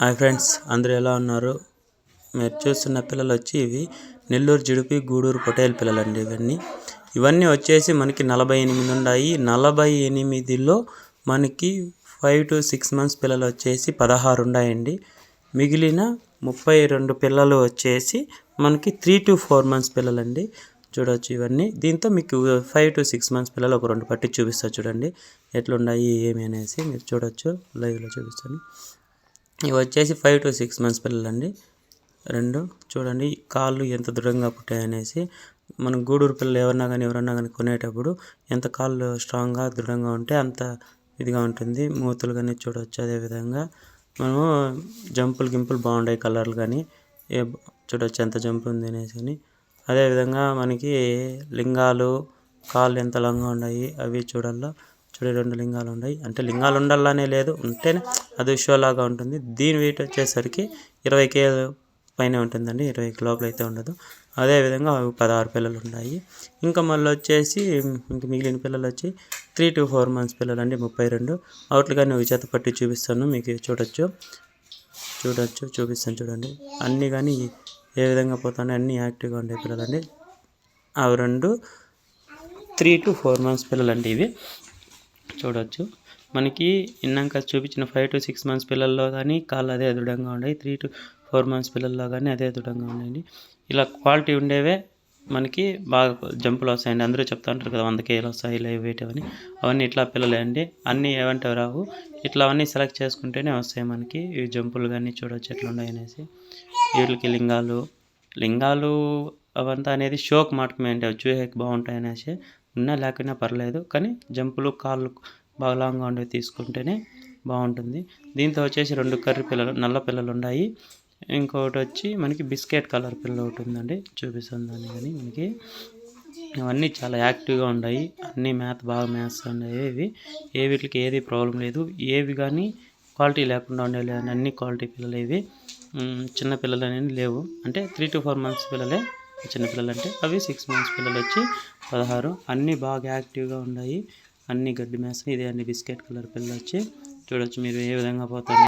Hi friends అందరూ ఎలా ఉన్నారు? మీరు చూస్తున్న పిల్లలు వచ్చి ఇవి నెల్లూరు జుడిపి గూడూరు పొటేల్ పిల్లలండి ఇవన్నీ. ఇవన్నీ వచ్చేసి మనకి నలభై ఎనిమిది ఉన్నాయి నలభై ఎనిమిదిలో మనకి ఫైవ్ టు సిక్స్ మంత్స్ పిల్లలు వచ్చేసి పదహారు ఉన్నాయండి మిగిలిన ముప్పై రెండు పిల్లలు వచ్చేసి మనకి త్రీ టు ఫోర్ మంత్స్ పిల్లలండి. చూడవచ్చు ఇవన్నీ. దీంతో మీకు ఫైవ్ టు సిక్స్ మంత్స్ పిల్లలు ఒక రెండు పట్టి చూపిస్తా చూడండి. ఎట్లున్నాయి ఏమి అనేసి మీరు చూడొచ్చు. లైవ్లో చూపిస్తాను. ఇవి వచ్చేసి ఫైవ్ టు సిక్స్ మంత్స్ పిల్లలండి. రెండు చూడండి కాళ్ళు ఎంత దృఢంగా పుట్టాయనేసి మనం గూడూరు పిల్లలు ఎవరన్నా కానీ ఎవరన్నా కానీ కొనేటప్పుడు ఎంత కాళ్ళు స్ట్రాంగ్గా దృఢంగా ఉంటే అంత ఇదిగా ఉంటుంది. మూతులు కానీ చూడవచ్చు అదేవిధంగా మనము జంపులు గింపులు బాగుంటాయి కలర్లు కానీ ఏ చూడవచ్చు ఎంత జంపు ఉంది అనేసి అని. అదేవిధంగా మనకి లింగాలు కాళ్ళు ఎంత లంగా ఉన్నాయి అవి చూడాలా చూడ రెండు లింగాలు ఉన్నాయి. అంటే లింగాలు ఉండాలనే లేదు ఉంటేనే అది షో లాగా ఉంటుంది. దీని వెయిట్ వచ్చేసరికి ఇరవై కేజీ పైన ఉంటుందండి ఇరవై లోపల అయితే ఉండదు. అదేవిధంగా అవి పదహారు పిల్లలు ఉన్నాయి. ఇంకా మళ్ళీ వచ్చేసి ఇంక మిగిలిన పిల్లలు వచ్చి త్రీ టు ఫోర్ మంత్స్ పిల్లలు అండి ముప్పై రెండు. అవుట్లుగా కానీ ఒక చేత పట్టి చూపిస్తాను మీకు చూడొచ్చు. చూడొచ్చు చూపిస్తాను చూడండి. అన్నీ కానీ ఏ విధంగా పోతున్నాయి అన్నీ యాక్టివ్గా ఉండే పిల్లలండి. అవి రెండు త్రీ టు ఫోర్ మంత్స్ పిల్లలండి ఇవి. చూడవచ్చు మనకి ఇన్నాక చూపించిన ఫైవ్ టు సిక్స్ మంత్స్ పిల్లల్లో కానీ కాళ్ళు అదే దృఢంగా ఉన్నాయి త్రీ టు ఫోర్ మంత్స్ పిల్లల్లో కానీ అదే దృఢంగా ఉన్నాయండి ఇలా క్వాలిటీ ఉండేవే మనకి బాగా జంపులు వస్తాయండి. అందరూ చెప్తా ఉంటారు కదా వంద కేలు వస్తాయి ఇలా వెయిట్ అవన్నీ అవన్నీ ఇట్లా పిల్లలే అండి. అన్నీ ఏమంటే రావు. ఇట్లా అవన్నీ సెలెక్ట్ చేసుకుంటేనే వస్తాయి మనకి. ఈ జంపులు కానీ చూడవచ్చు ఎట్లా ఉన్నాయనేసి అనేసి. వీటికి లింగాలు లింగాలు అవంతా అనేది షోక్ మాటకమే అంటే చూసేకి బాగుంటాయి అనేసి. ఉన్నా లేకున్నా పర్లేదు కానీ జంపులు కాళ్ళు బాగా లాంగ్గా ఉండేవి తీసుకుంటేనే బాగుంటుంది. దీంతో వచ్చేసి రెండు కర్రీ పిల్లలు నల్ల పిల్లలు ఉన్నాయి ఇంకొకటి వచ్చి మనకి బిస్కెట్ కలర్ పిల్ల ఒకటి ఉందండి చూపిస్తుంది దాన్ని కానీ మనకి. అవన్నీ చాలా యాక్టివ్గా ఉన్నాయి అన్నీ మేత బాగా మేస్తున్నాయి ఇవి. ఏ వీటికి ఏది ప్రాబ్లం లేదు. ఏవి కానీ క్వాలిటీ లేకుండా ఉండేవి అన్ని క్వాలిటీ పిల్లలు ఇవి. చిన్న పిల్లలు అనేవి లేవు. అంటే త్రీ టు ఫోర్ మంత్స్ పిల్లలే చిన్నపిల్లలు అంటే అవి సిక్స్ మంత్స్ పిల్లలు వచ్చి పదహారు. అన్నీ బాగా యాక్టివ్గా ఉన్నాయి. అన్ని గడ్డి మేస్తాయి ఇదే అన్ని బిస్కెట్ కలర్ పిల్లలు వచ్చి చూడొచ్చు మీరు ఏ విధంగా పోతుంది